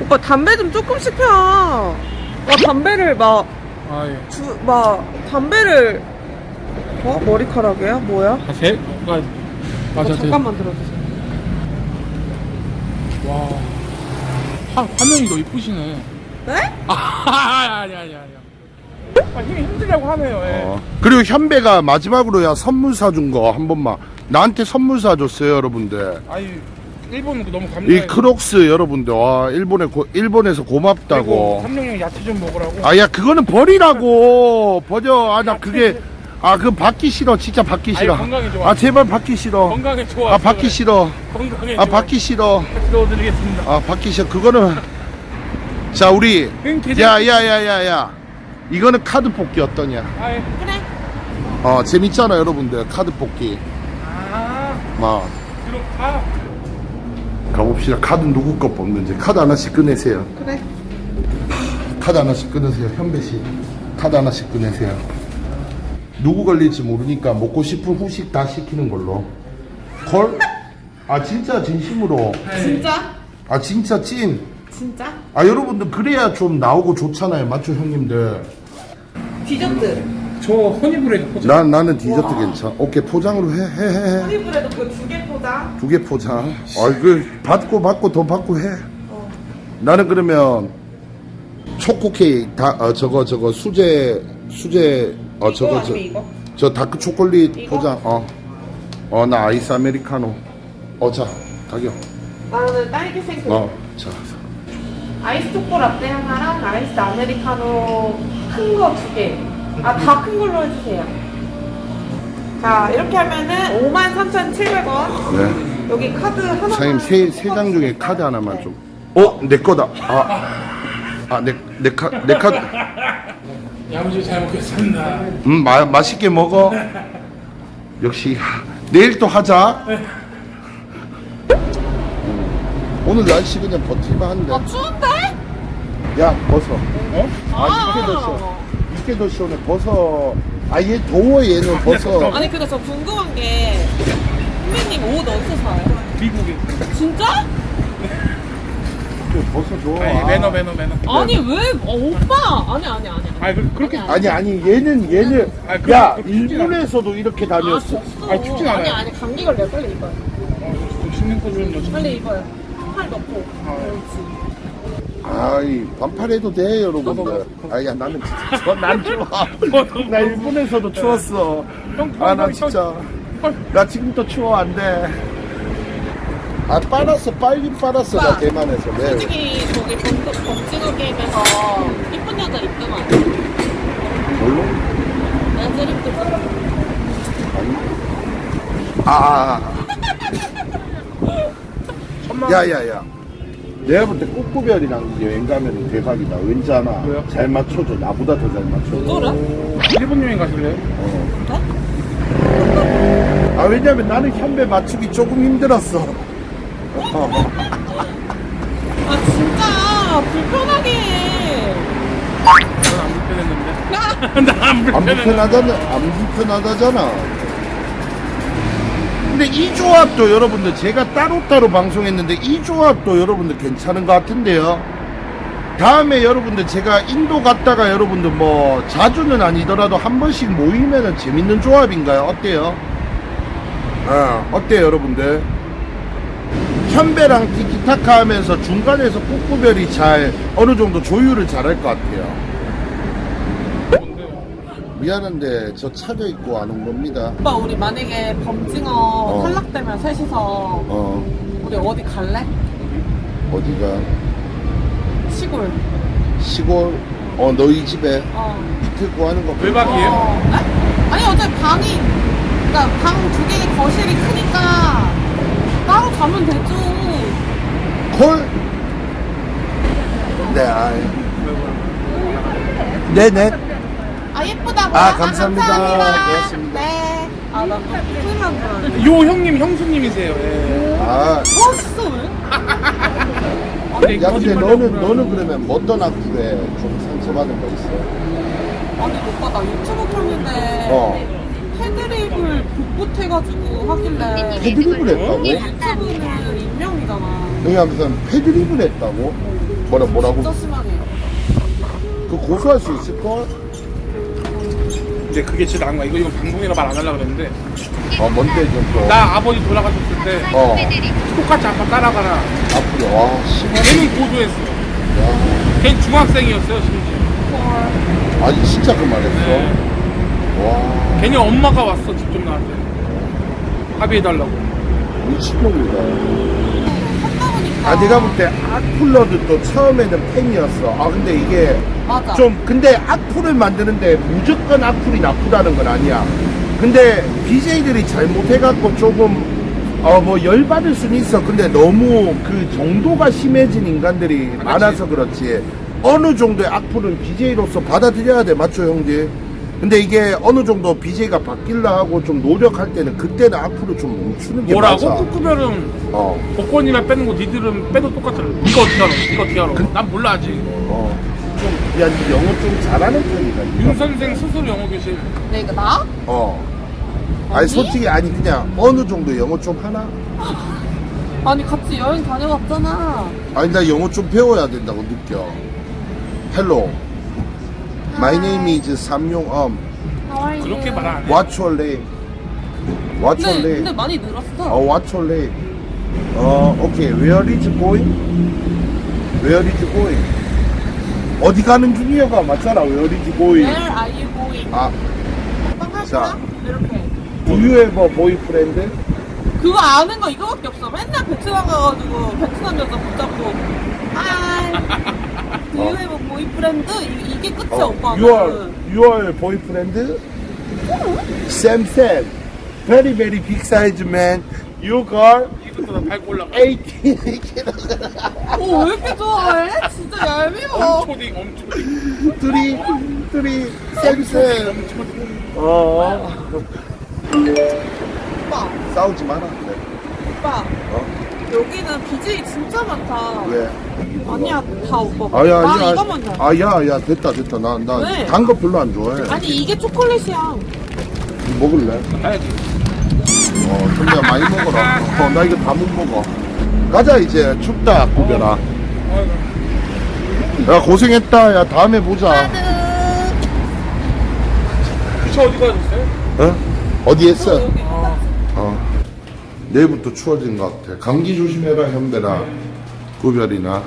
오빠 담배 좀 조금씩 펴. 와 담배를 막 아, 예. 주, 막 담배를 어 머리카락이야 뭐야? 아, 제, 아, 어, 맞아, 제- 잠깐만 들어주세요. 와. 화, 화면이 더 이쁘시네. 네? 아, 아니, 아니, 아니. 아, 힘이 힘들다고 하네요, 예. 어. 그리고 현배가 마지막으로 야 선물 사준 거 한 번만 나한테 선물 사줬어요 여러분들 아니, 일본 너무 이 감사해요. 크록스 여러분들 와 일본에 고, 일본에서 고맙다고 삼룡형 야채 좀 먹으라고. 아 야 그거는 버리라고 버려 아 나 그게 아 그거 받기 싫어 진짜 받기 싫어 아니, 건강에 좋아. 아 제발 받기 싫어 건강에 좋아. 아 받기 싫어 건강에 아 좋아. 받기 싫어 들어드리겠습니다. 아 받기 싫어 그거는 자 우리 응, 계좌. 야야야야야 이거는 카드 뽑기 어떠냐 아, 예. 그래. 어 재밌잖아 여러분들 카드 뽑기 아, 막 그럼, 아. 가봅시다 카드 누구 거 뽑는지 카드 하나씩 꺼내세요 그래. 카드 하나씩 꺼내세요 현배 씨 카드 하나씩 꺼내세요 누구 걸릴지 모르니까 먹고 싶은 후식 다 시키는 걸로 걸? 아 진짜 진심으로 진짜? 아 진짜 찐 진짜? 아 여러분들 그래야 좀 나오고 좋잖아요 맞죠 형님들 디저트. 저 허니브레드 포장. 난 나는 디저트 괜찮아 오케이 포장으로 해 해해 허니브레드 그두 개 포장. 두 개 포장 아그 받고 받고 더 받고 해 나는 그러면 초코 케이크 다 어, 저거 저거 수제 수제 어 저거 저, 아니면 이거? 저 다크 초콜릿 이거? 포장 어어 나 아이스 아메리카노 어자 가격 나는 딸기 생크림. 어자 아이스 초코 라떼 하나랑 아이스 아메리카노 큰 거 두 개. 아, 다 큰 걸로 해주세요. 자, 이렇게 하면은 53,700원. 네. 여기 카드 하나. 사장님 세 세 장 중에 카드 하나만 좀 어? 내 거다 아 아 내 내 카, 내 카드 야무지게 잘 먹겠습니다. 음 마, 맛있게 먹어 역시 하, 내일 또 하자 음, 오늘 날씨 그냥 버틸만 한데 아, 추운데? 야 벗어 어? 아 이게 더시 더 시원해 벗어 아얘 더워 얘는 벗어 아니, 근데 저 궁금한 게, 선배님 옷 어디서 사요? 미국에. 진짜? 벗어 줘 아니, 매너, 매너, 매너. 아니, 왜? 어, 오빠! 아니, 아니, 아니. 아니, 그, 그렇게. 아니 아니 얘는 얘는 아, 그- 야그 일본에서도 이렇게 아, 다녔어 춥어. 아니, 춥진 아니, 않아요. 아니, 감기 걸려. 빨리 입어요. 좀거 좀. 여쭤- 빨리 입어요. 팔 넣고. 그렇지. 아이 반팔해도 돼 여러분들. 아야 나는 진짜 추워 난 추워 나 일본에서도 추웠어. 아 나 진짜. 나 지금도 추워 안 돼. 아 빨았어 빨리 빨았어 나. 대만에서. 네. 솔직히 저기 범- 범징어 게임에서 이쁜 여자 있더만. 뭘로? 난 제일 이쁘지. 아, 야야야 내가 볼때 꼬꼬별이랑 여행 가면 대박이다 왠지 아나 왜요? 잘 맞춰줘 나보다 더 잘 맞춰줘 그래? 일본 여행 가실래요? 아 왜냐면 나는 현배 맞추기 조금 힘들었어 어. 아 진짜 불편하게 해. 저는 안 불편했는데. 나 안 안 불편했는데. 불편하다는 안 불편하다잖아. 근데 이 조합도 여러분들 제가 따로따로 방송했는데 이 조합도 여러분들 괜찮은 것 같은데요. 다음에 여러분들 제가 인도 갔다가 여러분들 뭐 자주는 아니더라도 한 번씩 모이면은 재밌는 조합인가요? 어때요? 어, 어때요 여러분들? 현배랑 티키타카 하면서 중간에서 꼬꾸별이 잘 어느 정도 조율을 잘할 것 같아요. 미안한데 저 차가 있고 안 온 겁니다. 오빠 우리 만약에 범징어 어. 탈락되면 셋이서 어 우리 어디 갈래? 어디가 시골. 시골 어 너희 집에 어. 이틀 구하는 거. 외박이에요? 어. 에? 아니 어차피 방이 그러니까 방 두개 거실이 크니까 따로 자면 되죠. 콜. 네. 아이. 네네. 아 예쁘다고. 아, 감사합니다. 고맙습니다. 네. 아나 큰일 난 줄. 알았네. 요 형님, 형수님이세요. 예. 아. 벌써 왜? 근데 야 근데 거짓말 너는 하고요. 너는 그러면 뭐떤 악플에 좀 상처받은 거 있어? 아니 오빠 나 유튜브 켰는데 어. 패드립을 복붙해가지고 하길래 패드립을 했다고? 이 유튜브는 익명이잖아 여기 무슨 패드립을 했다고? 뭐라 뭐라고? 진짜 심하네요. 그 고소할 수 있을 걸? 이제 그게 진짜 나은 거야. 이거 이거 방송이라 말 안 하려고 그랬는데 어 뭔데 좀 또 나 아버지 돌아가셨을 때 어 똑같이 아빠 따라가라. 앞으로 와 심하네 걔는 고소했어. 걔는 중학생이었어요 심지어. 아니 진짜 그 말했어 네. 와 걔네 엄마가 왔어 직접 나한테 합의해달라고. 미친놈이다 아 내가 볼 때 악플러도 또 처음에는 팬이었어. 아 근데 이게 맞아. 좀 근데 악플을 만드는데 무조건 악플이 나쁘다는 건 아니야. 근데 BJ들이 잘못해갖고 조금 어 뭐 열받을 수는 있어. 근데 너무 그 정도가 심해진 인간들이 많아서 그렇지. 어느 정도의 악플은 BJ로서 받아들여야 돼. 맞죠 형제 근데 이게 어느 정도 BJ가 바뀌려 하고 좀 노력할 때는 그때는 악플을 좀 멈추는 게 뭐라고? 맞아 꾸꾸별은 어, 복권이나 빼는 거 니들은 빼도 똑같아. 이거 어떻게 알아? 이거 어떻게 알아? 난 몰라 아직. 어. 좀, 야, 니 영어 좀 잘하는 편이다. 윤 니가. 선생 스스로 영어 교실. 내가 나? 어. 아니, 아니? 솔직히, 아니, 그냥 어느 정도 영어 좀 하나? 아니 같이 여행 다녀왔잖아. 아니, 나 영어 좀 배워야 된다고 느껴. Hello. My name is 삼용엄. 그렇게 말 안 해. What's your name? What's your 근데, name? 근데 많이 늘었어. 어, what's your name? 어, 오케이. Where is going? Where is going? 어디 가는 중이야가 맞잖아. Where is going? Where are you going? 아, 빵할 자. 이렇게. do you have a boyfriend? 그거 아는 거 이거밖에 없어. 맨날 베트남 가가지고 베트남 여자 붙잡고 아, 두 보이프렌드 이- 이게 끝이야 어, 오빠는. your your boyfriend Sam Sam very very big size man you girl 이부터 다 밟고 올라가. 18 오, 왜 이렇게 좋아해? 진짜 얄미워. 초딩 엄초딩. 둘이 둘이 Sam Sam 엄초딩. 어 오빠, 싸우지 마라 그래. 오빠. 어? 여기는 BJ 진짜 많다. 왜? 아니야, 다 오빠. 아야 나 아야 이거만 잘. 아야 야 됐다 됐다 왜? 나나단 거 별로 안 좋아해 아니 이게 초콜릿이야. 먹을래? 가야지. 어 근데 많이 먹어라 어 나 이거 다 못 먹어 가자 이제 춥다 구별아 아이고. 야 고생했다 야 다음에 보자 그차 어디 가셨어요? 어? 어디 했어? 여기 어. 어. 내일부터 추워진 것 같아. 감기 조심해라 현배나 구별이나.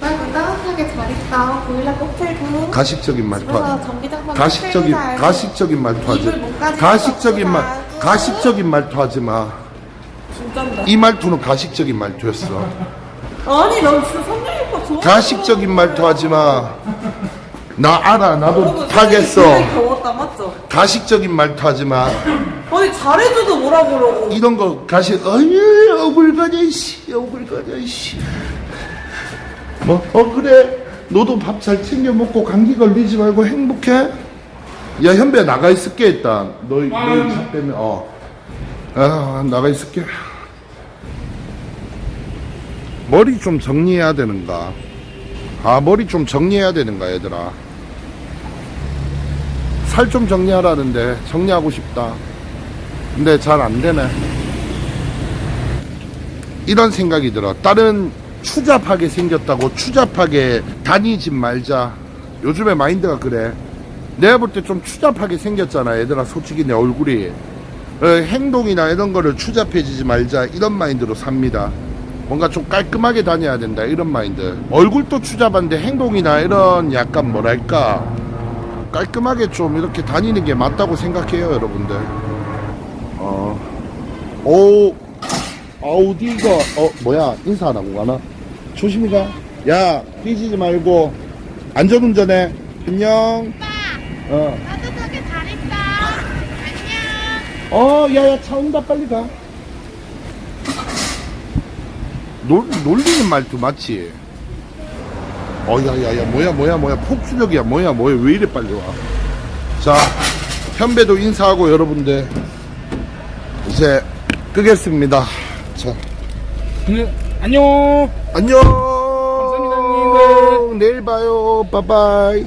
아이고 따뜻하게 잘 있다. 보일러 꼭 틀고. 가식적인 말투 하지. 전기장판 가식적인 꼭 틀고 가식적인 말투 하지. 입을 가식적인 말 가식적인 말투 하지 마이 진짠데. 말투는 가식적인 말투였어. 아니 난 진짜 선생님 오빠 좋아. 가식적인 말투 하지 마 나 알아. 나도 타겠어. 맞죠? 가식적인 말투 하지 마 아니 잘해줘도 뭐라 그러고. 이런 거 가식 어이 어불거져 씨 어불거져 씨뭐 어 그래. 너도 밥 잘 챙겨 먹고 감기 걸리지 말고 행복해. 야 현배 나가 있을게 일단. 너희 너희 차 빼면 어아 나가 있을게. 머리 좀 정리해야 되는가? 아 머리 좀 정리해야 되는가 얘들아. 살 좀 정리하라는데 정리하고 싶다 근데 잘 안 되네. 이런 생각이 들어. 다른 추잡하게 생겼다고 추잡하게 다니지 말자. 요즘에 마인드가 그래. 내가 볼 때 좀 추잡하게 생겼잖아. 얘들아, 솔직히 내 얼굴이. 어, 행동이나 이런 거를 추잡해지지 말자. 이런 마인드로 삽니다. 뭔가 좀 깔끔하게 다녀야 된다. 이런 마인드. 얼굴도 추잡한데 행동이나 이런 약간 뭐랄까. 깔끔하게 좀 이렇게 다니는 게 맞다고 생각해요, 여러분들. 어. 오. 아우디가 어 뭐야 인사 안 하고 가나? 조심히 가. 야 삐지지 말고 안전운전해. 안녕. 어. 따뜻하게 잘 있다. 안녕. 어, 야 야 차 온다 빨리 가. 놀 놀리는 말투 맞지? 어, 야 야 야 뭐야 뭐야 뭐야 폭주력이야 뭐야 뭐야 왜 이래 빨리 와? 자, 현배도 인사하고 여러분들 이제 끄겠습니다. 자, 근데 안녕. 안녕. 감사합니다, 형님들. 내일 봐요. 바이바이.